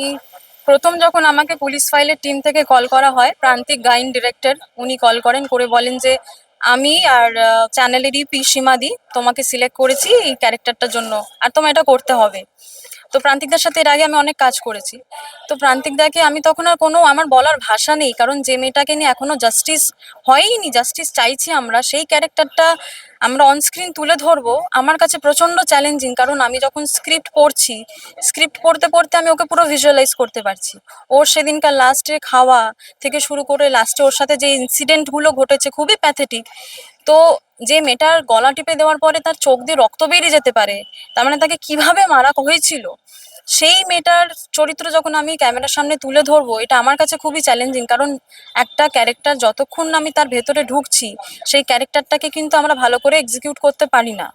আমি প্রথম যখন আমাকে পুলিশ ফাইলের টিম থেকে কল করা হয়, প্রান্তিক গাইন ডিরেক্টর উনি কল করেন, করে বলেন যে আমি আর চ্যানেলেরই পি সীমাদি তোমাকে সিলেক্ট করেছি এই ক্যারেক্টারটার জন্য, আর তোমার এটা করতে হবে। তো প্রান্তিকদার সাথে এর আগে আমি অনেক কাজ করেছি। তো প্রান্তিকদাকে আমি তখন আর কোনো আমার বলার ভাষা নেই, কারণ যে মেয়েটাকে নিয়ে এখনও জাস্টিস হয়ইনি জাস্টিস চাইছি আমরা, সেই ক্যারেক্টারটা আমরা অনস্ক্রিন তুলে ধরবো। আমার কাছে প্রচণ্ড চ্যালেঞ্জিং কারণ আমি যখন স্ক্রিপ্ট পড়ছি স্ক্রিপ্ট পড়তে পড়তে আমি ওকে পুরো ভিজুয়ালাইজ করতে পারছি। ওর সেদিনকার লাস্টে খাওয়া থেকে শুরু করে লাস্টে ওর সাথে যে ইনসিডেন্টগুলো ঘটেছে, খুবই প্যাথেটিক তো যে মেয়েটার গলা টিপে দেওয়ার পরে তার চোখ দিয়ে রক্ত বেরিয়ে যেতে পারে, তার মানে তাকে কীভাবে মারা হয়েছিল? সেই মেয়েটার চরিত্র যখন আমি ক্যামেরার সামনে তুলে ধরবো, এটা আমার কাছে খুবই চ্যালেঞ্জিং কারণ একটা ক্যারেক্টার যতক্ষণ আমি তার ভেতরে ঢুকছি, সেই ক্যারেক্টারটাকে কিন্তু আমরা ভালো করে এক্সিকিউট করতে পারি না।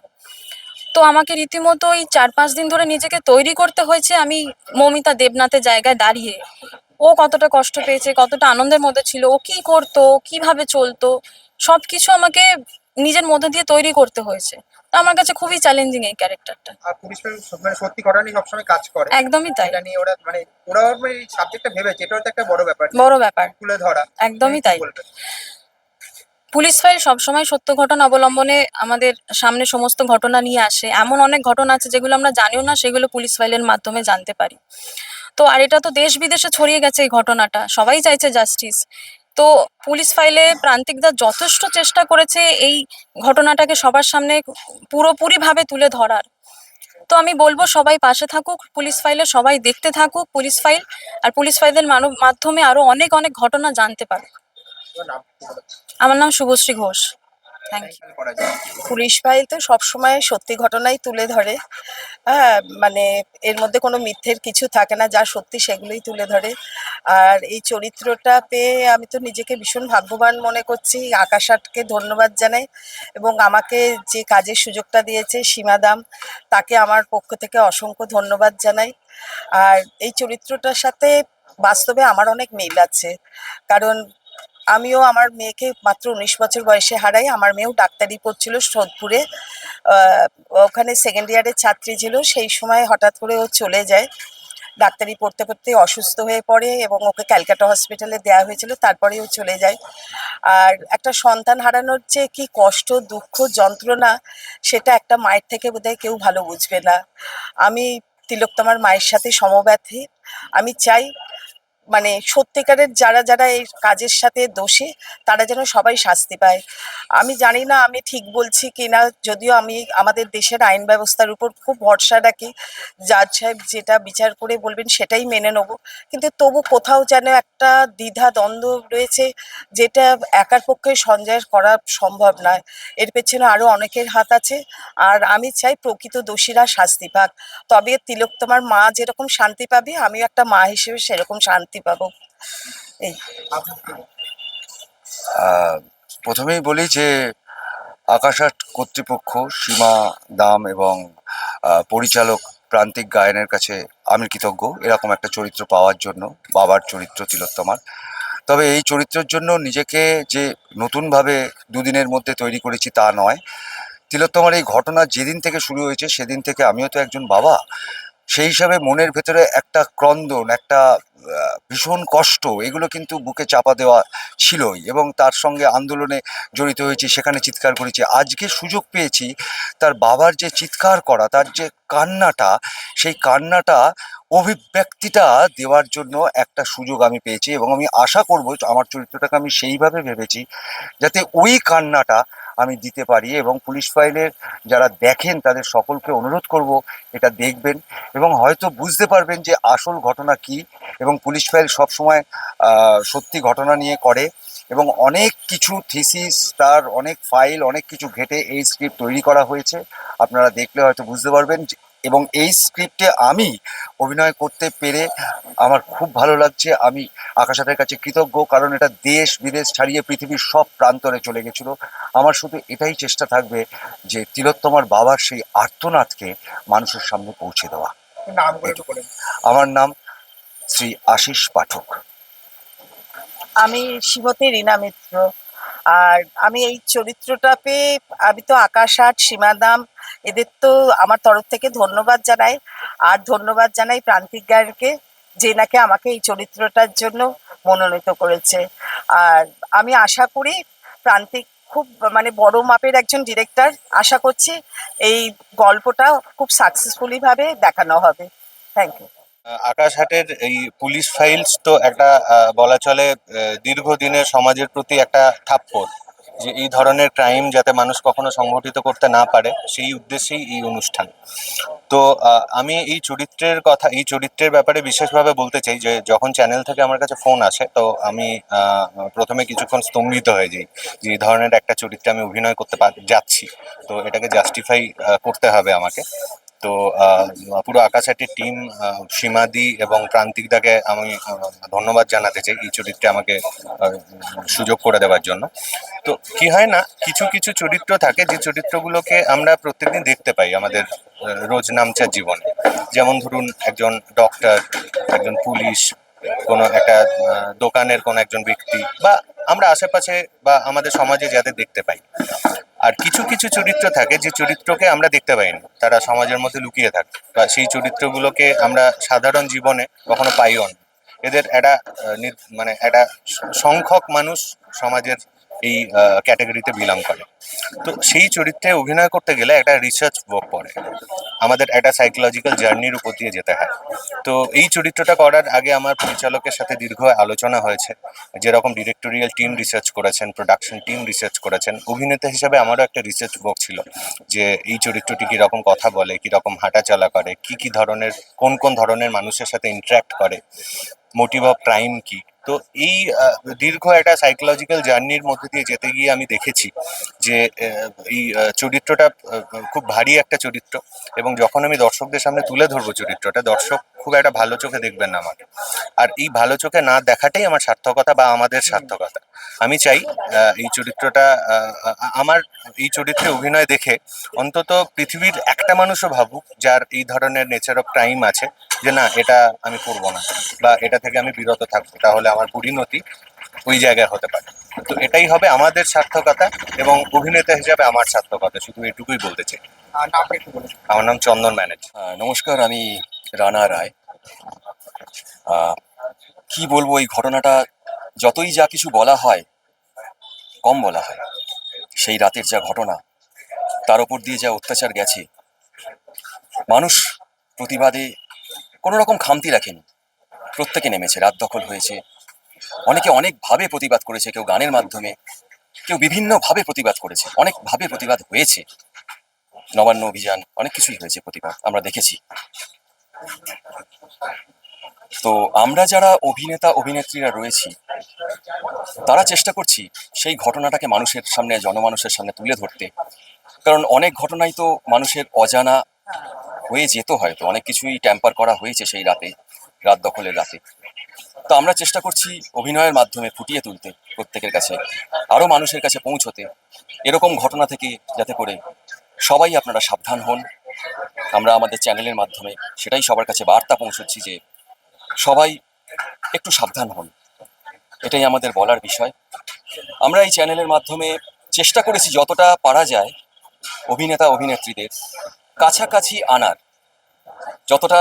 তো আমাকে রীতিমতো এই চার পাঁচ দিন ধরে নিজেকে তৈরি করতে হয়েছে আমি মমিতা দেবনাথের জায়গায় দাঁড়িয়ে। ও কতটা কষ্ট পেয়েছে, কতটা আনন্দের মধ্যে ছিল, ও কি করতো, কীভাবে চলতো সবকিছু আমাকে নিজের মধ্যে দিয়ে তৈরি করতে হয়েছে। তো আমার কাছে খুবই চ্যালেঞ্জিং এই ক্যারেক্টারটা আর পুলিশ মানে সত্যি ঘটনা নিয়ে সবসময় কাজ করে। একদমই তাই। এটা নিয়ে ওরা মানে ওরা এই সাবজেক্টটা ভেবেছে এটা একটা বড় ব্যাপার বড় ব্যাপার। তুলে ধরা। একদমই তাই। পুলিশ ফাইল সবসময় সত্য ঘটনা অবলম্বনে আমাদের সামনে সমস্ত ঘটনা নিয়ে আসে। এমন অনেক ঘটনা আছে যেগুলো আমরা জানিও না সেগুলো পুলিশ ফাইলের মাধ্যমে জানতে পারি। তো আর এটা তো দেশ বিদেশে ছড়িয়ে গেছে এই ঘটনাটা। সবাই চাইছে জাস্টিস তো পুলিশ ফাইলে প্রান্তিকদা যথেষ্ট চেষ্টা করেছে এই ঘটনাটাকে সবার সামনে পুরোপুরিভাবে তুলে ধরার। তো আমি বলব সবাই পাশে থাকুক পুলিশ ফাইলে সবাই দেখতে থাকুক পুলিশ ফাইল আর পুলিশ ফাইলের মানব- মাধ্যমে আরও অনেক অনেক ঘটনা জানতে পারে? আমার নাম Shubhashree Ghosh. Thank you police file তো সবসময় সত্যি ঘটনাই তুলে ধরে। হ্যাঁ মানে এর মধ্যে কোনো মিথ্যের কিছু থাকে না যা সত্যি সেগুলোই তুলে ধরে। আর এই চরিত্রটা পেয়ে আমি তো নিজেকে ভীষণ ভাগ্যবান মনে করছি। আকাশ আটকে ধন্যবাদ জানাই এবং আমাকে যে কাজের সুযোগটা দিয়েছে সীমা দাম তাকে আমার পক্ষ থেকে অসংখ্য ধন্যবাদ জানাই। আর এই চরিত্রটার সাথে বাস্তবে আমার অনেক মিল আছে। কারণ আমিও আমার মেয়েকে মাত্র উনিশ বছর বয়সে হারাই। আমার মেয়েও ডাক্তারি পড়ছিল সোদপুরে। ওখানে সেকেন্ড ইয়ারের ছাত্রী ছিল। সেই সময় হঠাৎ করে ও চলে যায়। ডাক্তারি পড়তে পড়তে অসুস্থ হয়ে পড়ে এবং ওকে ক্যালকাটা হসপিটালে দেওয়া হয়েছিল। তারপরে ও চলে যায়। আর একটা সন্তান হারানোর যে কি কষ্ট, দুঃখ, যন্ত্রণা, সেটা একটা মায়ের থেকে বোধহয় কেউ ভালো বুঝবে না। আমি তিলোত্তমার মায়ের সাথে সমব্যথী। আমি চাই মানে সত্যিকারের যারা যারা এই কাজের সাথে দোষী, তারা যেন সবাই শাস্তি পায়। আমি জানি না আমি ঠিক বলছি কি না যদিও আমি আমাদের দেশের আইন ব্যবস্থার উপর খুব ভরসা রাখি। জাজ সাহেব যেটা বিচার করে বলবেন সেটাই মেনে নেব। কিন্তু তবু কোথাও যেন একটা দ্বিধা দ্বন্দ্ব রয়েছে, যেটা একার পক্ষে সঞ্জয় করা সম্ভব নয়। এর পেছনে আরও অনেকের হাত আছে, আর আমি চাই প্রকৃত দোষীরা শাস্তি পাক। তবে তিলক তোমার মা যেরকম শান্তি পাবে, আমিও একটা মা হিসেবে সেরকম শান্তি পাবো। এই। প্রথমেই বলি যে, আকাশাট কর্তৃপক্ষ, সীমা দাম এবং পরিচালক প্রান্তিক গায়নের কাছে আমি কৃতজ্ঞ। এরকম একটা চরিত্র পাওয়ার জন্য, বাবার চরিত্র তিলোত্তমার। তবে এই চরিত্রের জন্য নিজেকে যে নতুনভাবে দুদিনের মধ্যে তৈরি করেছি তা নয়। তিলোত্তমার এই ঘটনা যেদিন থেকে শুরু হয়েছে, সেদিন থেকে আমিও তো একজন বাবা। সেই হিসাবে মনের ভেতরে একটা ক্রন্দন, একটা ভীষণ কষ্ট, এগুলো কিন্তু বুকে চাপা দেওয়া ছিলই এবং তার সঙ্গে আন্দোলনে জড়িত হয়েছি, সেখানে চিৎকার করেছি। আজকে সুযোগ পেয়েছি তার বাবার যে চিৎকার করা, তার যে কান্নাটা, সেই কান্নাটা, অভিব্যক্তিটা দেওয়ার জন্য একটা সুযোগ আমি পেয়েছি এবং আমি আশা করব আমার চরিত্রটাকে আমি সেইভাবে ভেবেছি যাতে ওই কান্নাটা আমি দিতে পারি এবং পুলিশ ফাইলের যারা দেখেন তাদের সকলকে অনুরোধ করব এটা দেখবেন এবং হয়তো বুঝতে পারবেন যে আসল ঘটনা কি এবং পুলিশ ফাইল সবসময় সত্যি ঘটনা নিয়ে করে এবং অনেক কিছু থিসিস তার অনেক ফাইল অনেক কিছু ঘেটে এই স্ক্রিপ্ট তৈরি করা হয়েছে। আপনারা দেখলে হয়তো বুঝতে পারবেন এবং এই স্ক্রিপ্টে আমি অভিনয় করতে পেরে আমার খুব ভালো লাগছে। আমি আকাশাতের কাছে কৃতজ্ঞ কারণ এটা দেশ বিদেশ ছাড়িয়ে পৃথিবীর সব প্রান্তরে চলে গেছিল। আমার শুধু এটাই চেষ্টা থাকবে যে তিলোত্তমার বাবার সেই আর্তনাদকে মানুষের সামনে পৌঁছে দেওয়া। আমার নাম শ্রী আশিস পাঠক। আমি শিবতী রীনা মিত্র। আর আমি এই চরিত্রটা পেয়ে আমি তো আকাশ আট সীমাদাম এদের তো আমার তরফ থেকে ধন্যবাদ জানাই। আর ধন্যবাদ জানাই প্রান্তিক গায়নকে যে নাকি আমাকে এই চরিত্রটার জন্য মনোনীত করেছে। আর আমি আশা করি প্রান্তিক খুব মানে বড় মাপের একজন ডিরেক্টর, আশা করছি এই গল্পটা খুব সাকসেসফুলি ভাবে দেখানো হবে। থ্যাংক ইউ আকাশ হাটের এই পুলিশ ফাইলস তো একটা বলা চলে দীর্ঘদিনের সমাজের প্রতি একটা থাপ্পড়। যে এই ধরনের ক্রাইম যাতে মানুষ কখনো সংগঠিত করতে না পারে, সেই উদ্দেশ্যেই এই অনুষ্ঠান। তো আমি এই চরিত্রের কথা, এই চরিত্রের ব্যাপারে বিশেষভাবে বলতে চাই যে, যখন চ্যানেল থেকে আমার কাছে ফোন আসে, তো আমি প্রথমে কিছুক্ষণ স্তম্ভিত হয়ে যাই যে, এই ধরনের একটা চরিত্রে আমি অভিনয় করতে যাচ্ছি। তো এটাকে জাস্টিফাই করতে হবে আমাকে। তো পুরো আকাশাটির টিম সীমাদি এবং প্রান্তিকদাকে আমি ধন্যবাদ জানাতে চাই এই চরিত্রে আমাকে সুযোগ করে দেওয়ার জন্য। তো কি হয় না, কিছু কিছু চরিত্র থাকে যে চরিত্রগুলোকে আমরা প্রত্যেকদিন দেখতে পাই আমাদের রোজ নামচার জীবনে। যেমন ধরুন একজন ডক্টর একজন পুলিশ, কোনো একটা দোকানের কোনো একজন ব্যক্তি বা আমরা আশেপাশে বা আমাদের সমাজে যাদের দেখতে পাই। আর কিছু কিছু চরিত্র থাকে যে চরিত্রকে আমরা দেখতে পাই না তারা সমাজের মধ্যে লুকিয়ে থাকে বা সেই চরিত্রগুলোকে আমরা সাধারণ জীবনে কখনো পাইও না। এদের একটা মানে একটা সংখ্যক মানুষ সমাজের এই ক্যাটাগরিতে বিলং করে। তো সেই চরিত্রে অভিনয় করতে গেলে একটা রিসার্চ ওয়ার্ক পড়ে। আমাদের একটা সাইকোলজিক্যাল জার্নির উপর দিয়ে যেতে হয়। তো এই চরিত্রটা করার আগে আমার পরিচালকের সাথে দীর্ঘ আলোচনা হয়েছে। যেরকম ডিরেক্টোরিয়াল টিম রিসার্চ করেছেন প্রোডাকশন টিম রিসার্চ করেছেন। অভিনেতা হিসাবে আমারও একটা রিসার্চ ওয়ার্ক ছিল যে এই চরিত্রটি কীরকম কথা বলে, কীরকম হাঁটাচলা করে, কি কি ধরনের, কোন কোন ধরনের মানুষের সাথে ইন্টারাক্ট করে মোটিভ অফ ক্রাইম কি তো এই দীর্ঘ একটা সাইকোলজিক্যাল জার্নির মধ্যে দিয়ে যেতে গিয়ে আমি দেখেছি যে এই চরিত্রটা খুব ভারী একটা চরিত্র এবং যখন আমি দর্শকদের সামনে তুলে ধরবো চরিত্রটা, দর্শক খুব একটা ভালো চোখে দেখবেন না আমাকে। আর এই ভালো চোখে না দেখাটাই আমার সার্থকতা বা আমাদের সার্থকতা। আমি চাই এই চরিত্রটা আমার এই চরিত্রে অভিনয় দেখে অন্তত পৃথিবীর একটা মানুষও ভাবুক যার এই ধরনের নেচার অফ ক্রাইম আছে যে না এটা আমি করব না। বা এটা থেকে আমি বিরত থাকব। তাহলে আমার পরিণতি ওই জায়গায় হতে পারে। তো এটাই হবে আমাদের সার্থকতা এবং অভিনেতা হিসাবে আমার সার্থকতা শুধু এটুকুই বলতে চাই। আমার নাম চন্দন ম্যানেজ নমস্কার আমি রানা রায়। কি বলব, এই ঘটনাটা যতই যা কিছু বলা হয়, কম বলা হয়, সেই রাতের যা ঘটনা, তার উপর দিয়ে যা অত্যাচার গেছে, মানুষ প্রতিবাদে কোনো রকম খামতি রাখেনি। প্রত্যেকে নেমেছে, রাত দখল হয়েছে। অনেকে অনেকভাবে প্রতিবাদ করেছে, কেউ গানের মাধ্যমে, কেউ বিভিন্নভাবে প্রতিবাদ করেছে, অনেকভাবে প্রতিবাদ হয়েছে। নবান্ন অভিযান, অনেক কিছুই হয়েছে প্রতিবাদ, আমরা দেখেছি। তো আমরা যারা অভিনেতা, অভিনেত্রীরা রয়েছি, তারা চেষ্টা করছি সেই ঘটনাটাকে মানুষের সামনে, জনমানুষের সামনে তুলে ধরতে। কারণ অনেক ঘটনাই তো মানুষের অজানা হয়ে যেত হয়তো, অনেক কিছুই ট্যাম্পার করা হয়েছে সেই রাতে, রাত দখলের রাতে। তো আমরা চেষ্টা করছি অভিনয়ের মাধ্যমে ফুটিয়ে তুলতে প্রত্যেকের কাছে আরও মানুষের কাছে পৌঁছতে। এরকম ঘটনা থেকে যাতে করে সবাই আপনারা সাবধান হন আমরা আমাদের চ্যানেলের মাধ্যমে সেটাই সবার কাছে বার্তা পৌঁছচ্ছি যে সবাই একটু সাবধান হন। এটাই আমাদের বলার বিষয়। আমরা এই চ্যানেলের মাধ্যমে চেষ্টা করেছি যতটা পারা যায় অভিনেতা, অভিনেত্রীদের কাছাকাছি আনার। যতটা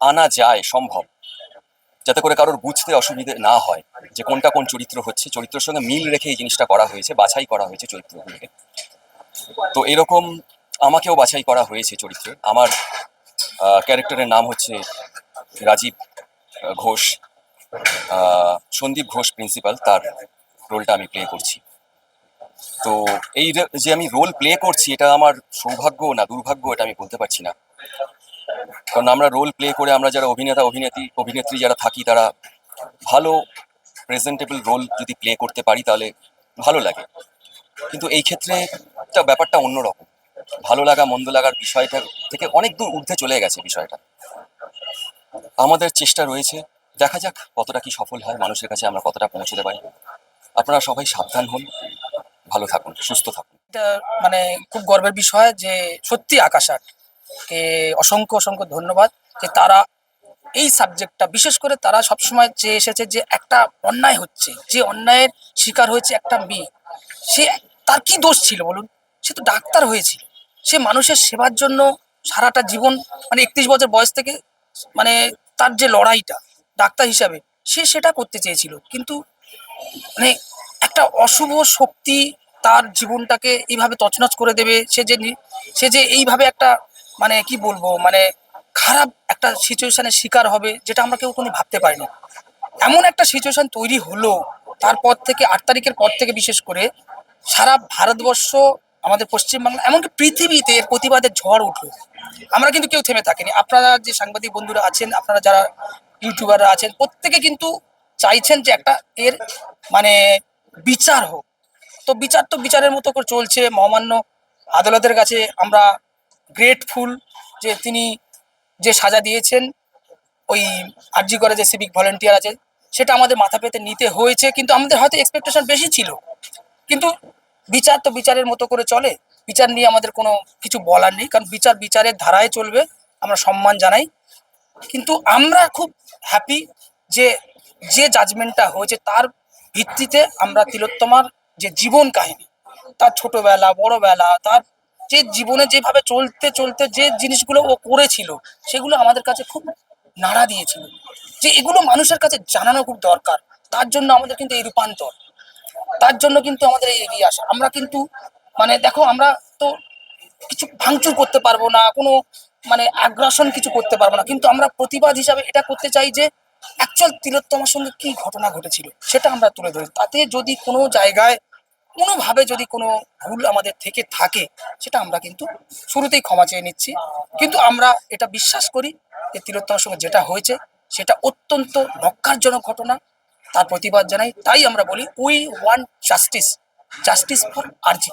আনা যায় সম্ভব, যাতে করে কারোর বুঝতে অসুবিধে না হয় যে কোনটা কোন চরিত্র হচ্ছে। চরিত্রের সঙ্গে মিল রেখে এই জিনিসটা করা হয়েছে, বাছাই করা হয়েছে চরিত্রগুলোকে। তো এরকম আমাকেও বাছাই করা হয়েছে চরিত্রে আমার ক্যারেক্টারের নাম হচ্ছে রাজীব ঘোষ সন্দীপ ঘোষ প্রিন্সিপাল তার রোলটা আমি প্লে করছি। তো এই যে আমি রোল প্লে করছি, এটা আমার সৌভাগ্য না দুর্ভাগ্য, এটা আমি বলতে পারছি না। কারণ আমরা রোল প্লে করে আমরা যারা অভিনেতা, অভিনেত্রী অভিনেত্রী যারা থাকি, তারা ভালো প্রেজেন্টেবল রোল যদি প্লে করতে পারি, তাহলে ভালো লাগে। কিন্তু এই ক্ষেত্রে ব্যাপারটা অন্যরকম। ভালো লাগা, মন্দ লাগার বিষয়টা থেকে অনেক দূর ঊর্ধ্বে চলে গেছে বিষয়টা। আমাদের চেষ্টা রয়েছে, দেখা যাক কতটা কি সফল হয়, মানুষের কাছে আমরা কতটা পৌঁছতে পারি। আপনারা সবাই সাবধান হন, ভালো থাকুন, সুস্থ থাকুন। এটা মানে খুব গর্বের বিষয় যে সত্যি আকাশ আর্টকে অসংখ্য অসংখ্য ধন্যবাদ যে তারা এই সাবজেক্টটা, বিশেষ করে তারা সবসময় চেয়ে এসেছে যে একটা অন্যায় হচ্ছে, যে অন্যায়ের শিকার হয়েছে একটা মেয়ে। সে, তার কি দোষ ছিল বলুন? সে তো ডাক্তার হয়েছিল। সে মানুষের সেবার জন্য সারাটা জীবন মানে একত্রিশ বছর বয়স থেকে মানে তার যে লড়াইটা, ডাক্তার হিসাবে, সে সেটা করতে চেয়েছিল। কিন্তু মানে একটা অশুভ শক্তি তার জীবনটাকে এইভাবে তছনছ করে দেবে, সে যে সে যে এইভাবে একটা মানে কি বলব মানে খারাপ একটা সিচুয়েশনের শিকার হবে, যেটা আমরা কেউ কোনো ভাবতে পারিনি এমন একটা সিচুয়েশন তৈরি হলো, তারপর থেকে আট তারিখের পর থেকে বিশেষ করে, সারা ভারতবর্ষ আমাদের পশ্চিমবাংলা, এমনকি পৃথিবীতে এর প্রতিবাদের ঝড় উঠল। আমরা কিন্তু কেউ থেমে থাকিনি। আপনারা যে সাংবাদিক বন্ধুরা আছেন, আপনারা যারা ইউটিউবাররা আছেন, প্রত্যেকে কিন্তু চাইছেন যে একটা এর মানে বিচার হোক। তো বিচার তো বিচারের মতো করে চলছে। মহামান্য আদালতের কাছে আমরা গ্রেটফুল যে তিনি যে সাজা দিয়েছেন, ওই আরজি করে যে সিভিক ভলেন্টিয়ার আছে, সেটা আমাদের মাথা পেতে নিতে হয়েছে। কিন্তু আমাদের হয়তো এক্সপেকটেশন বেশি ছিল। কিন্তু বিচার তো বিচারের মতো করে চলে। বিচার নিয়ে আমাদের কোনো কিছু বলার নেই, কারণ বিচার বিচারের ধারায় চলবে, আমরা সম্মান জানাই। কিন্তু আমরা খুব হ্যাপি যে যে জাজমেন্টটা হয়েছে তার ভিত্তিতে আমরা তিলোত্তমার যে জীবন কাহিনী, তার ছোটবেলা, বড়বেলা, তার যে জীবনে যেভাবে চলতে চলতে যে জিনিসগুলো ও করেছিল, সেগুলো আমাদের কাছে খুব নাড়া দিয়েছিল। যে এগুলো মানুষের কাছে জানানো খুব দরকার, তার জন্য আমাদের কিন্তু এই রূপান্তর। তার জন্য কিন্তু আমাদের এই এগিয়ে আসা। আমরা কিন্তু মানে দেখো, আমরা তো কিছু ভাঙচুর করতে পারব না, কোনো মানে আগ্রাসন কিছু করতে পারব না। কিন্তু আমরা প্রতিবাদ হিসাবে এটা করতে চাই যে অ্যাকচুয়াল তিলোত্তমার সঙ্গে কি ঘটনা ঘটেছিল, সেটা আমরা তুলে ধরি। তাতে যদি কোনো জায়গায়, কোনোভাবে যদি কোনো ভুল আমাদের থেকে থাকে, সেটা আমরা কিন্তু শুরুতেই ক্ষমা চেয়ে নিচ্ছি। কিন্তু আমরা এটা বিশ্বাস করি যে তিলোত্তমার সঙ্গে যেটা হয়েছে, সেটা অত্যন্ত নক্কারজনক ঘটনা। তার প্রতিবাদ জানাই। তাই আমরা বলি we want justice justice for আর্জি